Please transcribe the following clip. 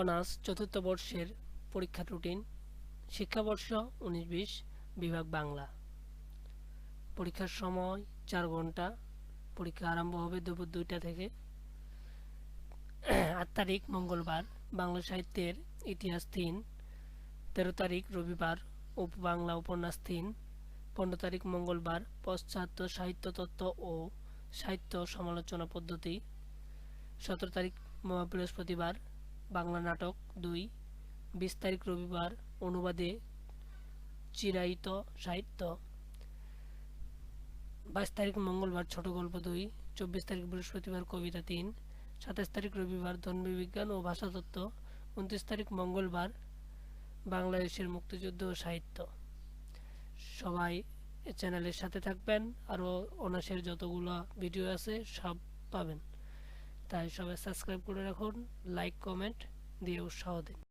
Honours চতুর্থ বর্ষের পরীক্ষা রুটিন শিক্ষাবর্ষ উনিশ বিশ, বিভাগ বাংলা। পরীক্ষার সময় চার ঘণ্টা, পরীক্ষা আরম্ভ হবে দুপুর দুইটা থেকে। আট তারিখ মঙ্গলবার, বাংলা সাহিত্যের ইতিহাস তিন, তেরো তারিখ রবিবার উপ বাংলা উপন্যাস তিন, পনেরো তারিখ মঙ্গলবার পাশ্চাত্য সাহিত্য তত্ত্ব ও সাহিত্য সমালোচনা পদ্ধতি, সতেরো তারিখ বৃহস্পতিবার বাংলা নাটক দুই, বিশ তারিখ রবিবার, অনুবাদে চিরায়িত সাহিত্য। বাইশ তারিখ মঙ্গলবার, ছোট গল্প দুই, চব্বিশ তারিখ বৃহস্পতিবার, কবিতা তিন, সাতাশ তারিখ রবিবার, ধর্মবিজ্ঞান ও ভাষাতত্ত্ব উনত্রিশ তারিখ মঙ্গলবার, বাংলাদেশের মুক্তিযুদ্ধ ও সাহিত্য। সবাই চ্যানেলের সাথে থাকবেন, আরও অনার্সের যতগুলো ভিডিও আছে সব পাবেন। তাই সবাই সাবস্ক্রাইব করে রাখুন লাইক কমেন্ট দিয়ে উৎসাহ দিন।